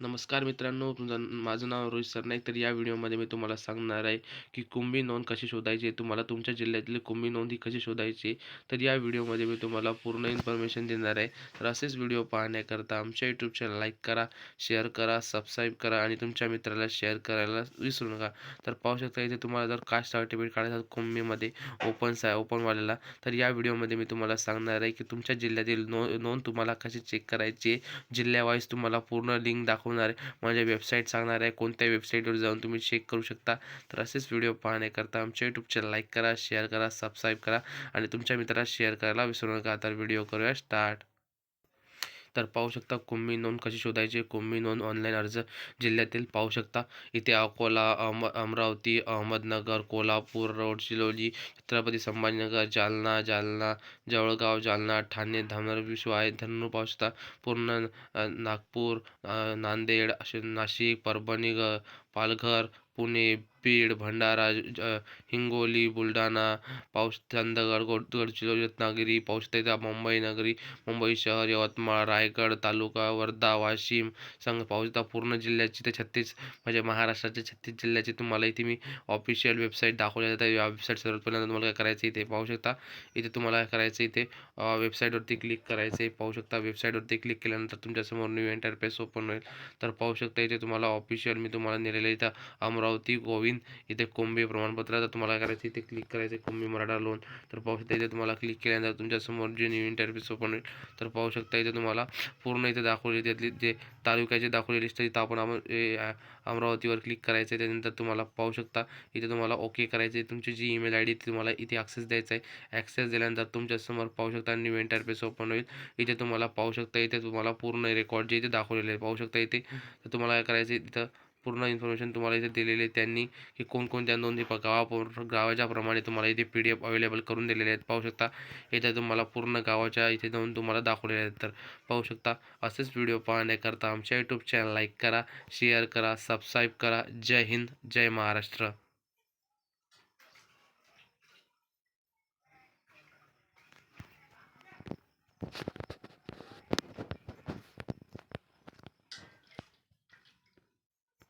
नमस्कार मित्रांनो तुमचं माझं नाव रोहित सरनाईक. तर या व्हिडिओमध्ये मी तुम्हाला सांगणार आहे की कुंभी नोंद कशी शोधायची तुम्हाला तुमच्या जिल्ह्यातील कुंभी नोंद ही कशी शोधायची तर या व्हिडिओमध्ये मी तुम्हाला पूर्ण इन्फॉर्मेशन देणार आहे. तर असेच व्हिडिओ पाहण्याकरता आमच्या यूट्यूब चॅनल लाईक करा शेअर करा सबस्क्राईब करा आणि तुमच्या मित्राला शेअर करायला विसरू नका. तर पाहू शकता इथे तुम्हाला जर कास्ट सर्टिफिकेट काढायचं कुंभीमध्ये ओपन्स आहे ओपनवाल्याला तर या व्हिडिओमध्ये मी तुम्हाला सांगणार आहे की तुमच्या जिल्ह्यातील नो नोंद तुम्हाला कशी चेक करायची जिल्ह्यावाईज तुम्हाला पूर्ण लिंक दाखवणार आहे माझ्या वेबसाईट सांगणार आहे कोणत्या वेबसाईटवर जाऊन तुम्ही चेक करू शकता. तर असेच व्हिडिओ पाहण्याकरता आमच्या यूट्यूब चॅनल लाईक करा शेअर करा सबस्क्राईब करा. आणि तुमच्या मित्राला शेअर करायला विसरू नका. तर व्हिडिओ करूया स्टार्ट तर पाहू शकता कुंभी नोंद कशी शोधायची? कुंभी नोंद ऑनलाईन अर्ज जिल्ह्यातील पाहू शकता. इथे अकोला अहम अमरावती अहमदनगर कोल्हापूर रोडचिरोली छत्रपती संभाजीनगर जालना जालना जवळगाव जालना ठाणे धामणगाव आहे धन्नू पाहू शकता. पूर्ण नागपूर नांदेड असे नाशिक परभणी ग पालघर पुणे बीड भंडारा ज- हिंगोली बुलढाणा पाऊस चंदगड गोड गडचिरोली रत्नागिरी पाऊस इथं मुंबई नगरी मुंबई शहर यवतमाळ रायगड तालुका वर्धा वाशिम संघ पाऊस इथं पूर्ण जिल्ह्याची ते छत्तीस म्हणजे महाराष्ट्राच्या छत्तीस जिल्ह्याची तुम्हाला इथे मी ऑफिशियल वेबसाईट दाखवल्या जातात या वेबसाईट सर्वात पहिल्यांदा तुम्हाला काय करायचं इथे पाहू शकता. इथे तुम्हाला काय करायचं इथे वेबसाईटवरती क्लिक करायचं आहे. पाहू शकता वेबसाईटवरती क्लिक केल्यानंतर तुमच्यासमोर न्यू इंटरफेस ओपन होईल. तर पाहू शकता इथे तुम्हाला ऑफिशियल मी तुम्हाला नेलेलं इथं अमरावती गोविंद इथे कोंबे प्रमाणपत्र तर तुम्हाला काय करायचं इथे क्लिक करायचं आहे कोंबी मराठा लोन तर पाहू शकता इथे तुम्हाला क्लिक केल्यानंतर तुमच्यासमोर जे न्यू इंटरफेस ओपन होईल तर पाहू शकता इथे तुम्हाला पूर्ण इथे दाखवली त्यातली जे तालुक्याचे दाखवली लिस्ट इथं आपण अम ए- अमरावतीवर क्लिक करायचं आहे. त्यानंतर तुम्हाला पाहू शकता इथे तुम्हाला ओके करायचं आहे. तुमची जी ईमेल आय डी तुम्हाला इथे ॲक्सेस द्यायचा आहे. ॲक्सेस दिल्यानंतर तुमच्यासमोर पाहू शकता न्यू इंटरफेस ओपन होईल. इथे तुम्हाला पाहू शकता इथे तुम्हाला पूर्ण रेकॉर्ड जे इथे दाखवलेले आहे पाहू शकता इथे. तर तुम्हाला काय करायचं आहे पूर्ण इन्फॉर्मेशन तुम्हाला इथे दिलेली आहे त्यांनी की कोणकोणत्या नोंदी प- गावा गावाच्या प्रमाणे तुम्हाला इथे पी डी एफ अवेलेबल करून दिलेले आहेत. पाहू शकता इथे तुम्हाला पूर्ण गावाच्या इथे जाऊन तुम्हाला दाखवलेले आहेत. तर पाहू शकता असेच व्हिडिओ पाहण्याकरता आमच्या यूट्यूब चॅनल लाईक करा शेअर करा सबस्क्राईब करा. जय हिंद जय महाराष्ट्र.